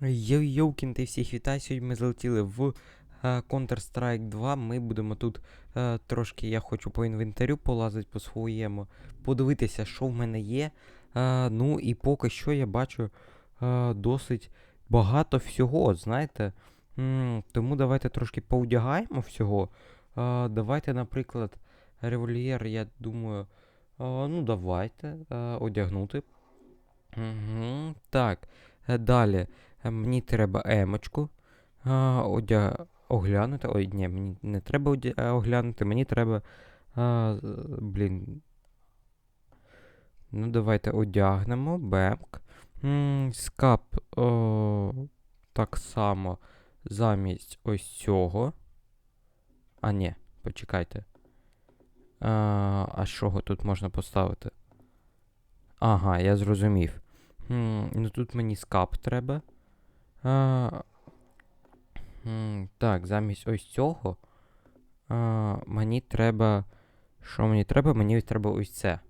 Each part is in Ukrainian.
Йоу-йоу, ти всіх вітаю. Сьогодні ми залетіли в е, Counter-Strike 2. Ми будемо тут е, трошки, я хочу по інвентарю полазити по своєму, подивитися, що в мене є. Е, ну і поки що я бачу е, досить багато всього, знаєте. М, тому давайте трошки поудягаємо всього. Е, давайте, наприклад, револьєр, я думаю. е, ну, давайте е, одягнути. Угу, так. Далі. Е, Мені треба емочку. А, одя... Оглянути. Ой, ні, мені не треба одя... е, оглянути, мені треба. А, блін. Ну, давайте одягнемо. Бемк. Скап. О, так само замість ось цього. А, ні, почекайте. А, а що тут можна поставити? Ага, я зрозумів. М, ну тут мені скап треба. А, так, замість ось цього. А, мені треба. Що мені треба? Мені треба ось це.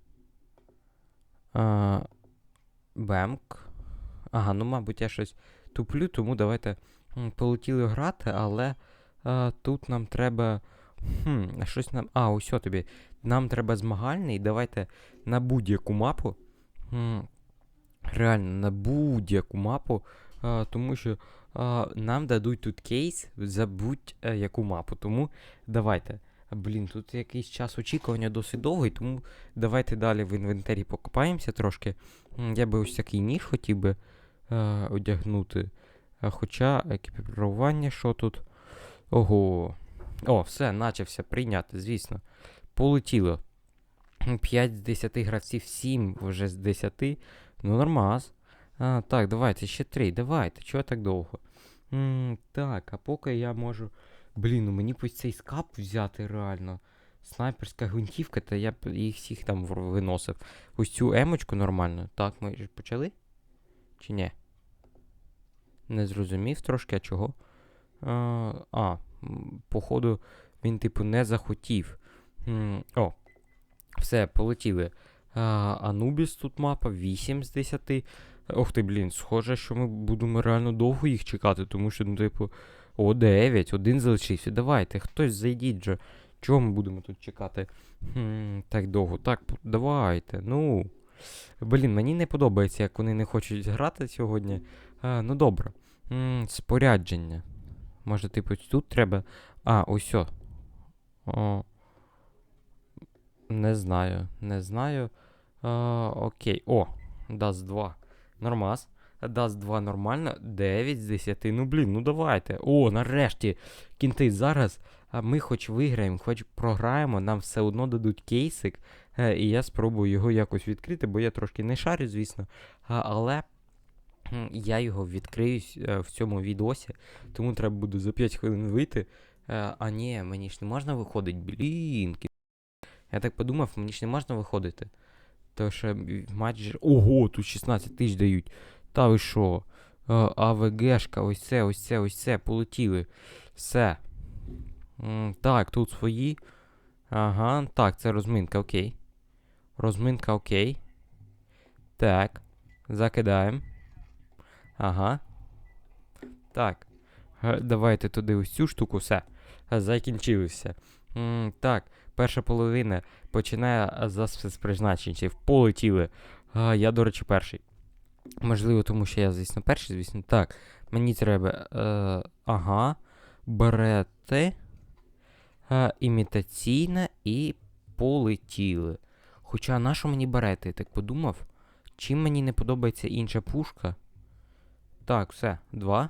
А, бемк. Ага, ну, мабуть, я щось туплю, тому давайте полетіли грати, але а, тут нам треба. Хм, щось нам. А, ось тобі. Нам треба змагальний. Давайте на будь-яку мапу. М, Реально, на будь-яку мапу. А, тому що а, нам дадуть тут кейс за будь-яку мапу. Тому давайте. Блін, тут якийсь час очікування досить довгий, тому давайте далі в інвентарі покопаємося трошки. Я би ось такий ніж хотів би е, одягнути. А хоча екіпірування, що тут? Ого. О, все, начався прийняти, звісно. Полетіло. 5 з 10 гравців, 7 вже з 10. Ну, нормас. А, так, давайте, ще 3. Давайте, чого так довго? М, так, а поки я можу. Блін, ну мені б цей скап взяти реально. Снайперська гвинтівка, та я б їх всіх там виносив. Ось цю емочку нормально. Так, ми ж почали? Чи ні? Не зрозумів трошки, а чого? А, а походу, він, типу, не захотів. М, О, все, полетіли. А, Анубіс тут мапа 8 з 10. Ох ти, блін, схоже, що ми будемо реально довго їх чекати, тому що, ну, типу, о, 9, один залишився. Давайте, хтось зайдіть же. Чого ми будемо тут чекати? Хм, так довго. Так, давайте. Ну. Блін, мені не подобається, як вони не хочуть грати сьогодні. А, ну добре. М, спорядження. Може, типу, тут треба. А, ось. о. Не знаю, не знаю. А, окей. О, Даст 2. Нормас. Даст 2 нормально. 9 з 10. Ну блін, ну давайте. О, нарешті. Кінти, зараз а, ми хоч виграємо, хоч програємо, нам все одно дадуть кейсик. Е, і я спробую його якось відкрити, бо я трошки не шарю, звісно. Але я його відкрию е, в цьому відосі, тому треба буде за 5 хвилин вийти. Е, а ні, мені ж не можна виходити. Блін. Я так подумав, мені ж не можна виходити. То що м, матч. Ого, тут 16 тисяч дають. Та ви що? Е, АВГшка, ось це, ось це, ось це, полетіли. Все. Так, тут свої. Ага, так, це розминка, окей. Розминка, окей. Так. Закидаємо. Ага. Так. Е, Давайте туди ось цю штуку, все. Закінчилося. Так, перша половина починає е, за спецпризначенців. Полетіли. А, я, до речі, перший. Можливо, тому що я, звісно, перший, звісно. Так, мені треба. Е, ага. Берете. Е, імітаційне і полетіли. Хоча на що мені берети, так подумав. Чим мені не подобається інша пушка? Так, все, два.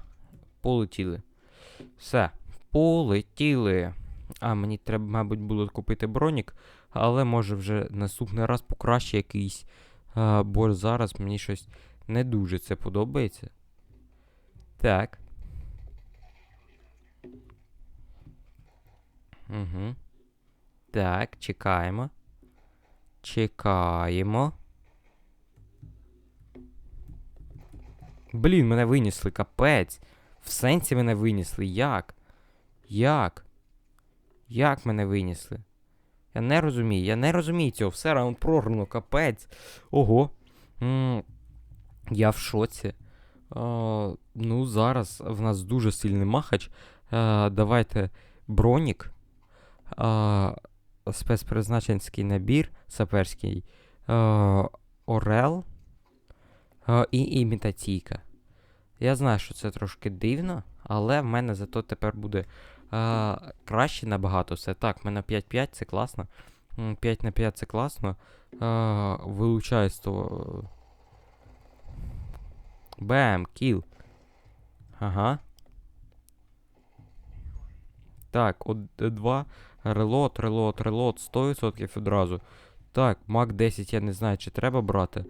Полетіли. Все, полетіли. А, мені треба, мабуть, було купити бронік, але може вже наступний раз покраще якийсь. А, бо зараз мені щось не дуже це подобається. Так. Угу. Так, чекаємо. Чекаємо. Блін, мене винесли, капець. В сенсі мене винесли. Як? Як? Як мене винесли? Я не розумію, я не розумію цього. Все раунд програно, капець. Ого. м я в шоці. А, ну, зараз в нас дуже сильний махач. А, давайте бронік. А, спецпризначенський набір саперський. А, Орел. А, і імітаційка. Я знаю, що це трошки дивно, але в мене зато тепер буде а, краще набагато все. Так, в мене 5-5, це класно. 5 на 5 це класно. А, вилучаю з того. Бем, кіл. Ага. Так, от е, два. Релот, релот, релот, 100% одразу. Так, Мак 10, я не знаю, чи треба брати.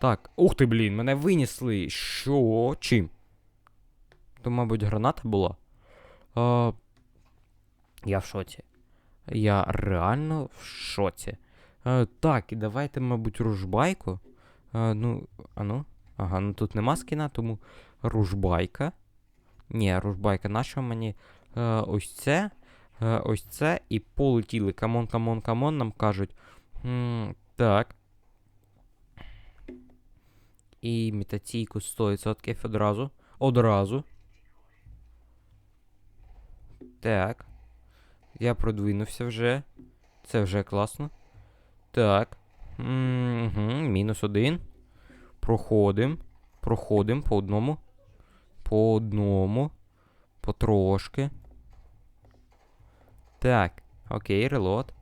Так. Ух ти, блін, мене винесли. Що? Чим? То, мабуть, граната була. А, я в шоці. Я реально в шоці. А, так, і давайте, мабуть, ружбайку. А, ну, а ну. Ага, ну тут нема скіна, тому ружбайка. Ні, ружбайка, нащо мені е, ось це, е, ось це і полетіли. Камон, камон, камон, нам кажуть. М, так. І імітаційку 100% одразу. Одразу. Так. Я продвинувся вже. Це вже класно. Так. Угу, мінус один. Проходим. Проходим по одному. По одному. Потрошки. Так. Окей, релот.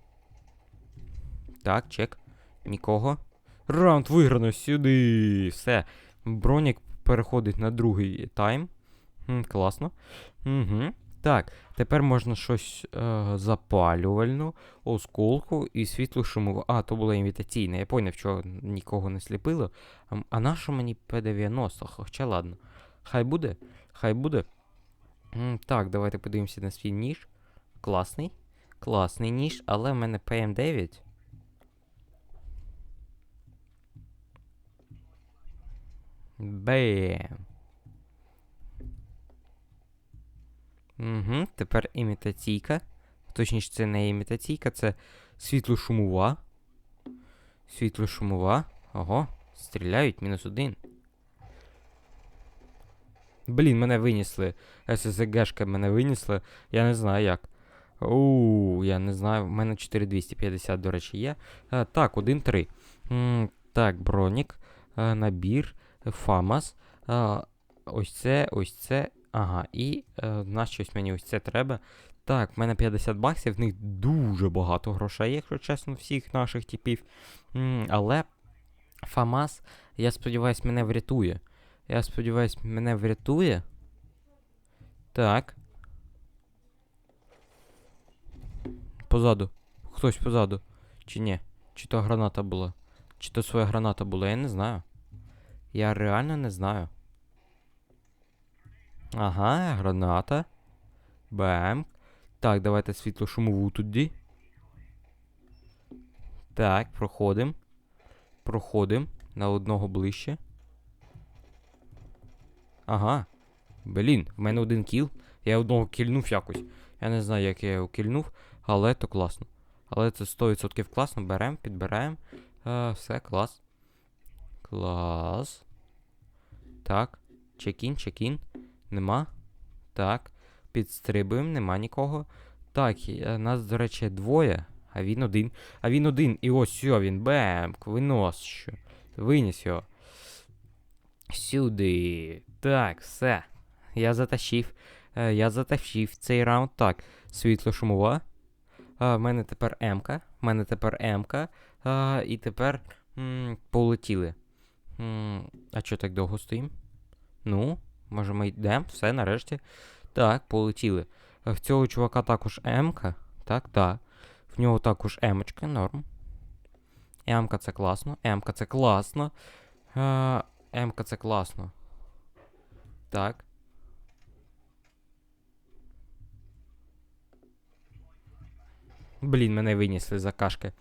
Так, чек. Нікого. Раунд виграно сюди. Все. Бронік переходить на другий тайм. М, класно. Угу. Так, тепер можна щось е, запалювальну, осколку і світлу шумову. А, то була інвітаційна. Я поняв, що нікого не сліпило. А, м- а на що мені П-90? Хоча ладно. Хай буде. Хай буде. Так, давайте подивимося на свій ніж. Класний. Класний ніж, але в мене ПМ9. Бем. Угу, тепер імітаційка. Точніше, це не імітаційка, це світлошумова. Світлошумова. Ого, стріляють, мінус один. Блін, мене винесли. ССГшка мене винесли. Я не знаю як. Оу, я не знаю. У мене 4250, до речі, є. Е, так, 1-3. Так, бронік. е, Набір. Фамас. е, Ось це, ось це. Ага, і е, на щось мені ось це треба. Так, в мене 50 баксів, в них дуже багато грошей, якщо чесно, всіх наших типів. Але Фамас, я сподіваюсь, мене врятує. Я сподіваюсь, мене врятує. Так. Позаду. Хтось позаду. Чи ні? Чи то граната була? Чи то своя граната була, я не знаю. Я реально не знаю. Ага, граната. Бем. Так, давайте світло шумову туди. Так, проходим. Проходим. На одного ближче. Ага. Блін, в мене один кіл. Я одного кільнув якось. Я не знаю, як я його кільнув, але то класно. Але це 100% класно. Берем, підбираємо. Все, клас. Клас. Так. Чекін, чекін. Нема. Так. Підстрибуємо, нема нікого. Так, е, нас, до речі, двоє, а він один. А він один. І ось все, він бемк, винос що. Виніс його. Сюди. Так, все. Я затащив. Е, я затащив цей раунд. Так, світло шумова. А, в мене тепер М-ка. В мене тепер М-ка. І тепер м, полетіли. М, а що так довго стоїм? Ну, може ми йдемо, все, нарешті. Так, полетіли. Е, В цього чувака також М-ка. Так, так. В нього також М-очка, норм. М-ка це класно. М-ка це класно. Е, М-ка це класно. Так. Блін, мене винесли за кашки.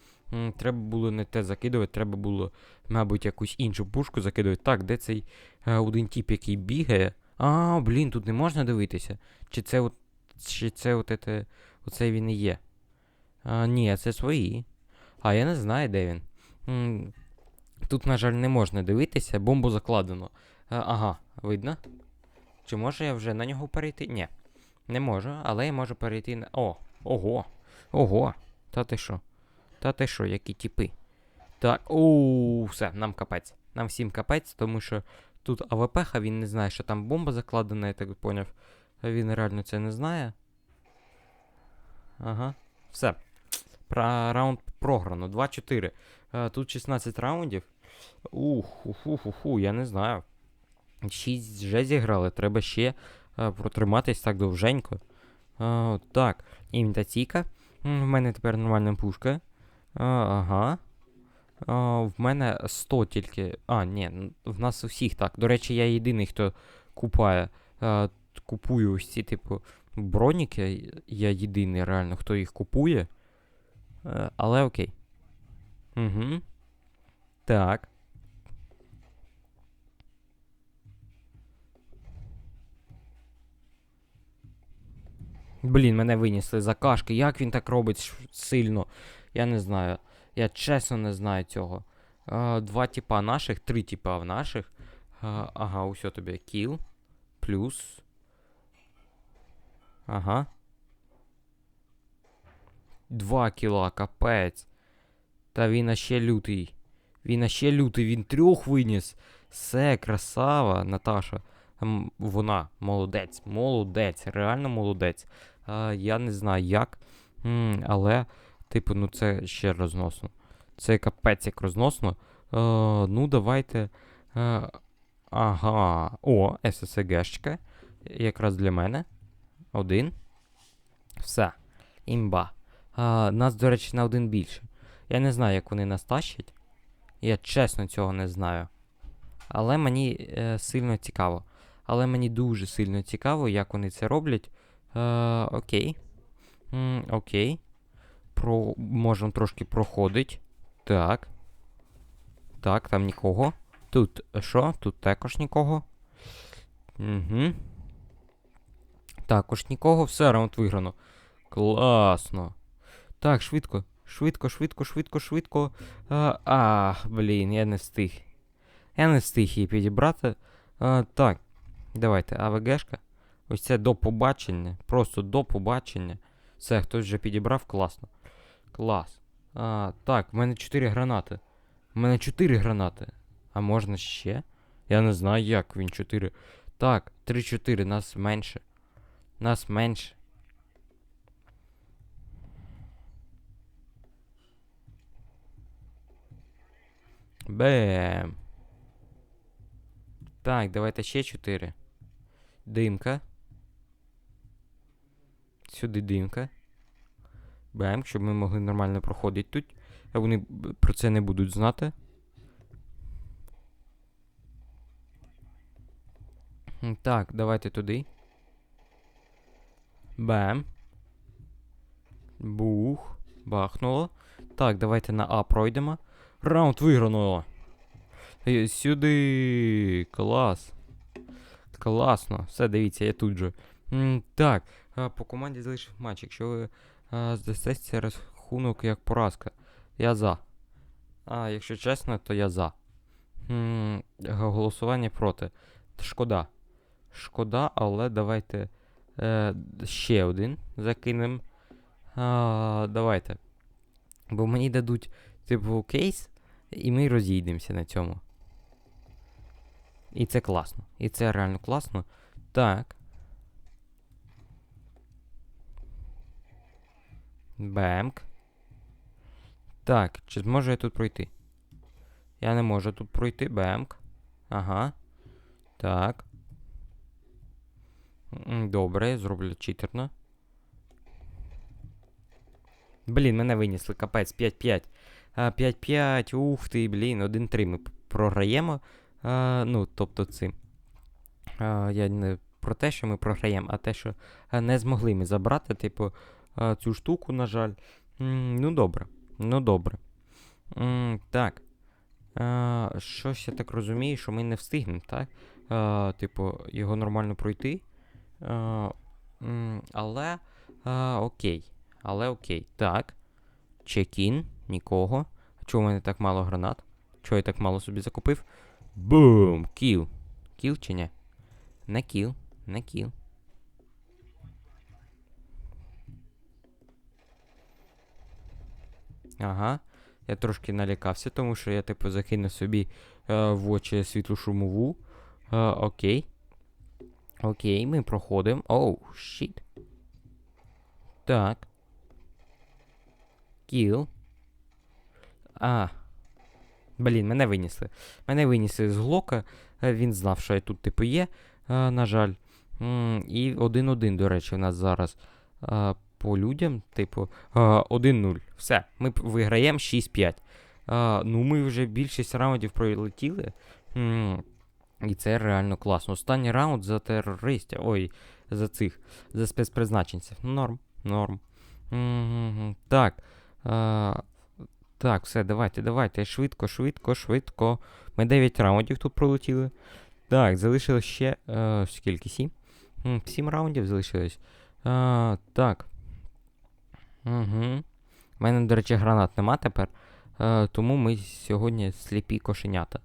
Треба було не те закидувати, треба було, мабуть, якусь іншу пушку закидувати. Так, де цей е, один тип, який бігає? А, блін, тут не можна дивитися. Чи це от. Чи це от ете, оце він і є? А, ні, це свої. А, я не знаю, де він. Тут, на жаль, не можна дивитися, бомбу закладено. ага, видно? Чи можу я вже на нього перейти? Ні. Не можу, але я можу перейти на. О! Ого! Ого! Та ти що? Та ти що, які тіпи? Так, оу, все, нам капець. Нам всім капець, тому що тут АВП, він не знає, що там бомба закладена, я так поняв. Він реально це не знає. Ага. Все. Про раунд програно. 2-4. Е, Тут 16 раундів. Ух, уху, уху, я не знаю. 6 вже зіграли, треба ще е, протриматись так довженько. Е, так, імітаційка. В мене тепер нормальна пушка. Е, ага. Е, в мене 100 тільки. А, ні, в нас у всіх так. До речі, я єдиний, хто купає. Е, купую ось ці, типу, броніки. Я єдиний реально, хто їх купує. Е, але окей. Угу. Так. Блін, мене винесли за кашки. Як він так робить сильно? Я не знаю. Я чесно не знаю цього. Два типа наших, три типа в наших. Ага, усе тобі кіл. Плюс. Ага. Два кіла, капець. Та він ще лютий. Він ще лютий, він трьох виніс. Все, красава, Наташа. Вона молодець, молодець, реально молодець. А, я не знаю як. але, типу, ну це ще розносно. Це капець як розносно. Е, ну, давайте. Е, ага. О, ССГшка. Якраз для мене. Один. Все. Імба. А, нас, до речі, на один більше. Я не знаю, як вони нас тащать. Я чесно цього не знаю. Але мені е, сильно цікаво. Але мені дуже сильно цікаво, як вони це роблять. Е, окей. М, окей. Про... Можемо трошки проходить. Так. Так, там нікого. Тут е, що? Тут також нікого. Угу. Також нікого. Все, раунд виграно. Класно. Так, швидко. Швидко, швидко, швидко, швидко. А, а, блін, я не встиг. Я не встиг її підібрати. А, так, давайте, АВГшка. Ось це до побачення. Просто до побачення. Все, хтось вже підібрав, класно. Клас. А, так, в мене 4 гранати. У мене 4 гранати. А можна ще? Я не знаю, як він 4. Так, 3-4, нас менше. Нас менше. Бем. Так, давайте ще 4. Димка. Сюди димка. Бем, щоб ми могли нормально проходити тут. А вони про це не будуть знати. Так, давайте туди. Бем. Бух. Бахнуло. Так, давайте на А пройдемо. Раунд виграно. Е, Сюди. Клас. Класно. Все, дивіться, я тут же. Так, по команді залишив матч. Якщо ви це рахунок як поразка. Я за. А якщо чесно, то я за. М, г- голосування проти. Шкода. Шкода, але давайте е, ще один закинемо. Давайте. Бо мені дадуть, типу, кейс, і ми розійдемося на цьому. І це класно. І це реально класно. Так. Бемк. Так, чи зможу я тут пройти? Я не можу тут пройти. Бемк. Ага. Так. Добре, зроблю читерно. Блін, мене винесли, капець, 5-5. 5-5, ух ти, блін, 1-3 ми програємо. А, ну, тобто цим. Я не про те, що ми програємо, а те, що не змогли ми забрати, типу, цю штуку, на жаль. Ну, добре. Ну, добре. Так. Щось я так розумію, що ми не встигнемо, так? Типу, його нормально пройти. Але. Окей. Але окей. Так. Чекін. Нікого. Чого в мене так мало гранат? Чого я так мало собі закупив? Бум! Кіл. Кіл чи ні? Не кіл, не кіл. Ага. Я трошки налякався, тому що я, типу, закинув собі е, в очі світлу шумову. Е, окей. Окей, ми проходимо. Оу, щіт. Так. Кіл. А. Блін, мене винесли. Мене винесли з глока. Е, Він знав, що я тут, типу, є, е, на жаль. М, І 1-1, до речі, у нас зараз е, по людям, типу, е, 1-0. Все, ми виграємо 6-5. Е, Ну, ми вже більшість раундів пролетіли. І це реально класно. Останній раунд за терористів. Ой, за цих, за спецпризначенців. Ну, Норм, норм. Так. Е, так, все, давайте, давайте. Швидко, швидко, швидко. Ми 9 раундів тут пролетіли. Так, залишилось ще. Е, скільки? 7? 7 раундів залишилось. Е, так. Угу. У мене, до речі, гранат нема тепер. Е, тому ми сьогодні сліпі кошенята.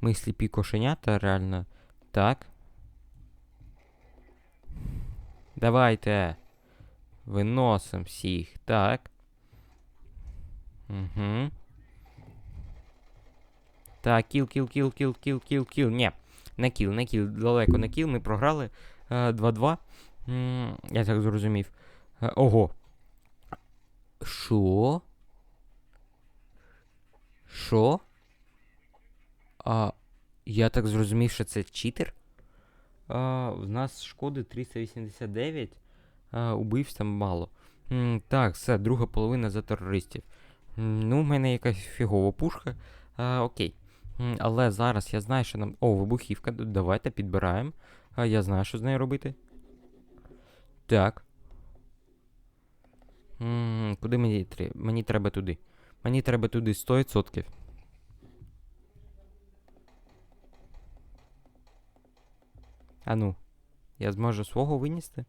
Ми сліпі кошенята, реально. Так. Давайте. Виносим всіх. Так. Угу. Так, кіл, кіл, кіл, кіл, кіл, кіл, кіл. Ні, не кіл, не кіл, далеко не кіл. Ми програли е, 2-2. М, Я так зрозумів. Е, Ого. Що? Що? А, я так зрозумів, що це читер? А, в нас шкоди 389, а, убивств там мало. М, так, все, друга половина за терористів. М, Ну, в мене якась фігова пушка. А, окей. М, Але зараз я знаю, що нам. О, вибухівка. Давайте підбираємо. А я знаю, що з нею робити. Так. М, Куди мені треба? Мені треба туди. Мені треба туди 100%. А ну. Я зможу свого винести?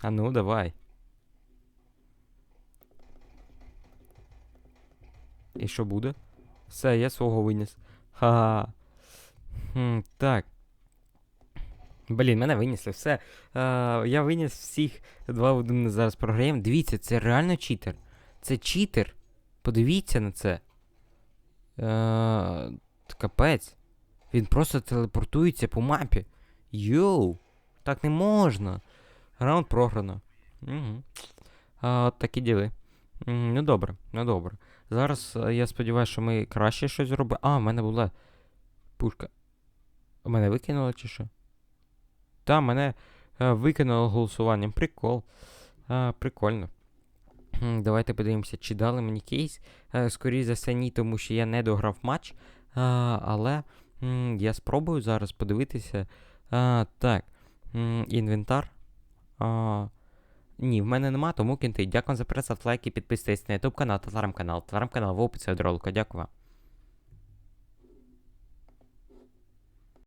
А ну, давай. І що буде? Все, я свого виніс. Ха. Хм, так. Блін, мене винесли, все. Е, я виніс всіх два в один зараз програємо. Дивіться, це реально читер. Це читер. Подивіться на це. Е, капець. Він просто телепортується по мапі. Йоу. Так не можна. Раунд програно. Угу. А, от такі діли. Ну добре, ну добре. Зараз е, я сподіваюся, що ми краще щось зробимо. А, в мене була пушка. Мене викинуло чи що? Та, мене е, викинуло голосуванням. Прикол. А, прикольно. Давайте подивимося, чи дали мені кейс. Е, Скоріше за все, ні, тому що я не дограв матч. А, але м, я спробую зараз подивитися. А, так. М, Інвентар. А, ні, в мене нема, тому кінти. Дякую за перегляд, ставте лайки, підписуйтесь на YouTube канал, телеграм-канал, телеграм-канал в описі від ролика. Дякую вам.